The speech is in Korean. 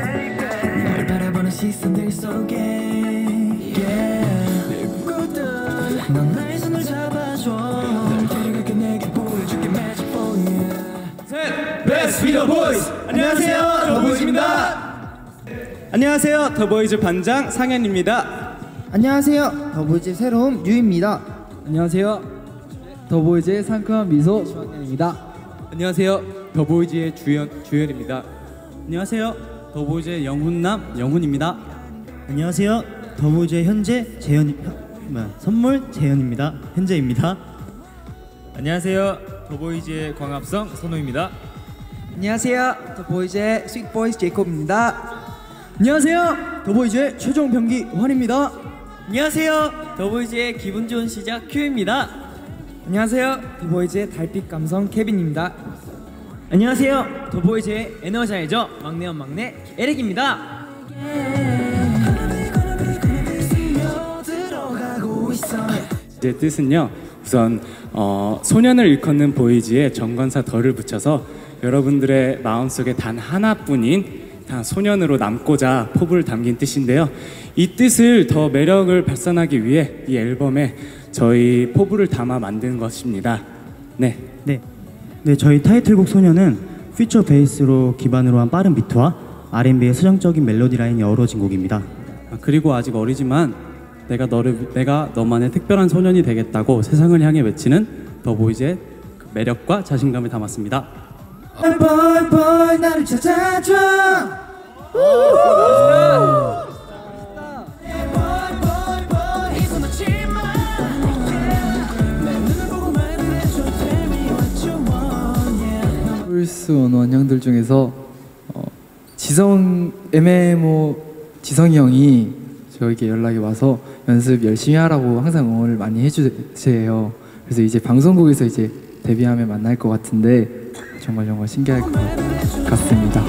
나를 바라보는 시선들 속에 안녕하세요 더보이즈입니다. 안녕하세요 더보이즈 반장 상현입니다. 안녕하세요 더보이즈 새로운 유입니다. 안녕하세요 더보이즈의 상큼한 미소 주한현입니다. 안녕하세요 더보이즈의 주현, 주현입니다. 안녕하세요 더보이즈의 영훈남 영훈입니다. 안녕하세요. 더보이즈의 현재 재현 뭐야, 선물 재현입니다. 현재입니다. 안녕하세요. 더보이즈의 광합성 선호입니다. 안녕하세요. 더보이즈의 스윗보이즈 제이콥입니다. 안녕하세요. 더보이즈의 최종 병기 환입니다. 안녕하세요. 더보이즈의 기분 좋은 시작 큐입니다. 안녕하세요. 더보이즈의 달빛 감성 케빈입니다. 안녕하세요. 더보이즈의 에너자이저 막내 원 막내 에릭입니다. 제 뜻은요. 우선 어, 소년을 일컫는 보이지에 정관사 덜을 붙여서 여러분들의 마음속에 단 하나뿐인 단 소년으로 남고자 포부를 담긴 뜻인데요. 이 뜻을 더 매력을 발산하기 위해 이 앨범에 저희 포부를 담아 만든 것입니다. 네. 네. 네, 저희 타이틀곡 소녀는 피처 베이스로 기반으로 한 빠른 비트와 R&B의 서정적인 멜로디 라인이 어우러진 곡입니다. 아, 그리고 아직 어리지만 내가 너를 내가 너만의 특별한 소년이 되겠다고 세상을 향해 외치는 더 보이즈의 그 매력과 자신감을 담았습니다. 찾아 플스 원 원형들 중에서 어, 지성 MMO 지성이 형이 저에게 연락이 와서 연습 열심히 하라고 항상 응원을 많이 해주세요. 그래서 이제 방송국에서 이제 데뷔하면 만날 것 같은데 정말 정말 신기할 것 같습니다.